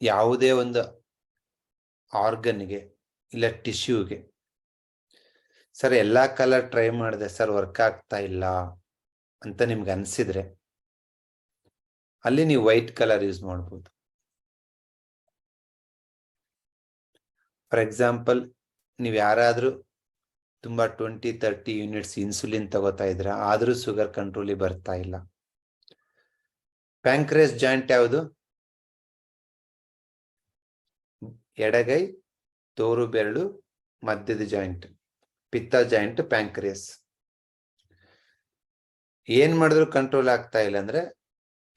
ಯಾವುದೇ ಒಂದು ಆರ್ಗನ್ಗೆ ಇಲ್ಲ ಟಿಶ್ಯೂಗೆ ಸರ್ ಎಲ್ಲ ಕಲರ್ ಟ್ರೈ ಮಾಡಿದೆ ಸರ್ ವರ್ಕ್ ಆಗ್ತಾ ಇಲ್ಲ ಅಂತ ನಿಮ್ಗೆ ಅನ್ಸಿದ್ರೆ ಅಲ್ಲಿ ನೀವು ವೈಟ್ ಕಲರ್ ಯೂಸ್ ಮಾಡ್ಬೋದು. ಫಾರ್ ಎಕ್ಸಾಂಪಲ್ ನೀವು ಯಾರಾದರೂ ತುಂಬಾ ಟ್ವೆಂಟಿ ತರ್ಟಿ ಯೂನಿಟ್ಸ್ ಇನ್ಸುಲಿನ್ ತಗೋತಾ ಇದ್ರ ಆದರೂ ಶುಗರ್ ಕಂಟ್ರೋಲಿಗೆ ಬರ್ತಾ ಇಲ್ಲ. ಪ್ಯಾಂಕ್ರೇಸ್ ಜಾಯಿಂಟ್ ಯಾವುದು? ಎಡಗೈ, ತೋರು ಬೆರಳು, ಮಧ್ಯದ ಜಾಯಿಂಟ್, ಪಿತ್ತ ಜಾಯಿಂಟ್, ಪ್ಯಾಂಕ್ರಿಯಸ್. ಏನ್ ಮಾಡಿದ್ರು ಕಂಟ್ರೋಲ್ ಆಗ್ತಾ ಇಲ್ಲ ಅಂದ್ರೆ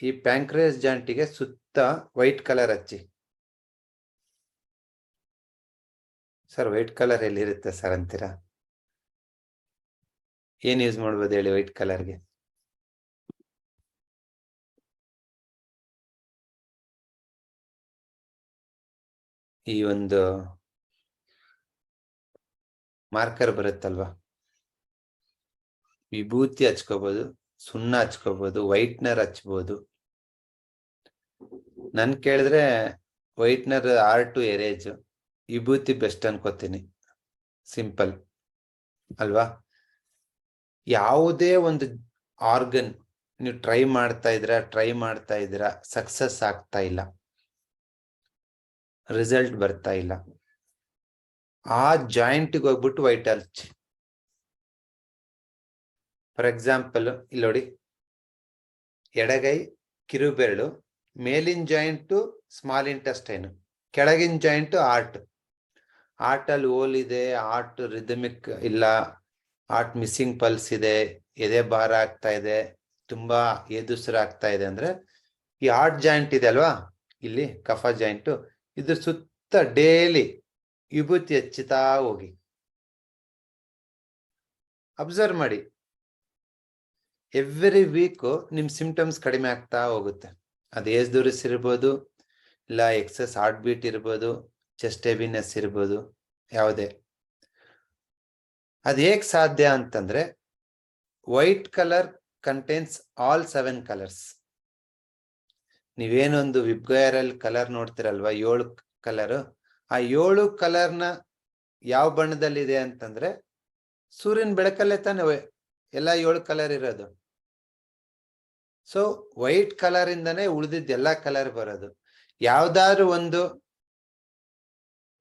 ಈ ಪ್ಯಾಂಕ್ರಿಯಸ್ ಜಾಯಿಂಟಿಗೆ ಸುತ್ತ ವೈಟ್ ಕಲರ್ ಹಚ್ಚಿ. ಸರ್ ವೈಟ್ ಕಲರ್ ಎಲ್ಲಿರುತ್ತೆ ಸರ್ ಅಂತೀರಾ? ಏನ್ ಯೂಸ್ ಮಾಡ್ಬೋದು ಹೇಳಿ ವೈಟ್ ಕಲರ್ಗೆ ಈ ಒಂದು ಮಾರ್ಕರ್ ಬರುತ್ತಲ್ವಾ? ವಿಭೂತಿ ಹಚ್ಕೋಬಹುದು ಸುಣ್ಣ ಹಚ್ಕೋಬಹುದು ವೈಟ್ನರ್ ಹಚ್ಬೋದು. ನನ್ ಕೇಳಿದ್ರೆ ವೈಟ್ನರ್ ಆರ್ ಟು ಎರೇಜ್ ವಿಭೂತಿ ಬೆಸ್ಟ್ ಅನ್ಕೋತೀನಿ. ಸಿಂಪಲ್ ಅಲ್ವಾ? ಯಾವುದೇ ಒಂದು ಆರ್ಗನ್ ನೀವು ಟ್ರೈ ಮಾಡ್ತಾ ಇದ್ರ ಟ್ರೈ ಮಾಡ್ತಾ ಇದ್ರ ಸಕ್ಸಸ್ ಆಗ್ತಾ ಇಲ್ಲ. ರಿಸಲ್ಟ್ ಬರ್ತಾ ಇಲ್ಲ. ಆ ಜಾಯಿಂಟ್ಗೆ ಹೋಗ್ಬಿಟ್ಟು ವೈಟ್ ಅಲ್ಚ್ ಫಾರ್ ಎಕ್ಸಾಂಪಲ್ ಇಲ್ಲಿ ನೋಡಿ. ಎಡಗೈ ಕಿರುಬೆರಳು, ಮೇಲಿನ ಜಾಯಿಂಟು ಸ್ಮಾಲ್ ಇಂಟೆಸ್ಟೈನ್ ಕೆಳಗಿನ ಜಾಯಿಂಟ್ ಆರ್ಟ್ ಆರ್ಟಲ್ಲಿ ಓಲ್ ಇದೆ ಆರ್ಟ್ ರಿದಮಿಕ್ ಇಲ್ಲ ಆರ್ಟ್ ಮಿಸ್ಸಿಂಗ್ ಪಲ್ಸ್ ಇದೆ, ಎದೆ ಭಾರ ಆಗ್ತಾ ಇದೆ, ತುಂಬಾ ಎದುಸರ ಆಗ್ತಾ ಇದೆ ಅಂದ್ರೆ ಈ ಆರ್ಟ್ ಜಾಯಿಂಟ್ ಇದೆ ಅಲ್ವಾ? ಇಲ್ಲಿ ಕಫ ಜಾಯಿಂಟ್ ಇದ್ರ ಸುತ್ತ ಡೇಲಿ ವಿಭೂತಿ ಹಚ್ಚುತ್ತಾ ಹೋಗಿ. ಅಬ್ಸರ್ವ್ ಮಾಡಿ. ಎವ್ರಿ ವೀಕು ನಿಮ್ಮ ಸಿಂಪ್ಟಮ್ಸ್ ಕಡಿಮೆ ಆಗ್ತಾ ಹೋಗುತ್ತೆ. ಅದು ಏಜ್ ದೂರಿಸ್ ಇರ್ಬೋದು, ಇಲ್ಲ ಎಕ್ಸಸ್ ಹಾರ್ಟ್ ಬೀಟ್ ಇರ್ಬೋದು ಚೆಸ್ಟ್ ಹೆವಿನೆಸ್ ಇರ್ಬೋದು, ಯಾವುದೇ. ಅದು ಹೇಗೆ ಸಾಧ್ಯ ಅಂತಂದ್ರೆ white colour contains all seven colours ನೀವೇನೊಂದು ವಿಬ್ಗಯರಲ್ಲಿ ಕಲರ್ ನೋಡ್ತಿರಲ್ವಾ, ಏಳು ಕಲರ್ ಆ ಏಳು ಕಲರ್ನ ಯಾವ ಬಣ್ಣದಲ್ಲಿದೆ ಅಂತಂದ್ರೆ ಸೂರ್ಯನ ಬೆಳಕಲ್ಲೇ ತಾನೆ ಎಲ್ಲ ಏಳು ಕಲರ್ ಇರೋದು. ಸೊ ವೈಟ್ ಕಲರ್ ಇಂದನೇ ಉಳಿದಿದ್ದ ಎಲ್ಲಾ ಕಲರ್ ಬರೋದು. ಯಾವ್ದಾದ್ರು ಒಂದು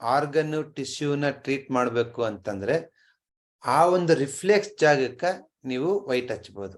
ಆರ್ಗನ್ ಟಿಶ್ಯೂನ ಟ್ರೀಟ್ ಮಾಡಬೇಕು ಅಂತಂದ್ರೆ ಆ ಒಂದು ರಿಫ್ಲೆಕ್ಸ್ ಜಾಗಕ್ಕೆ ನೀವು ವೈಟ್ ಹಚ್ಬೋದು.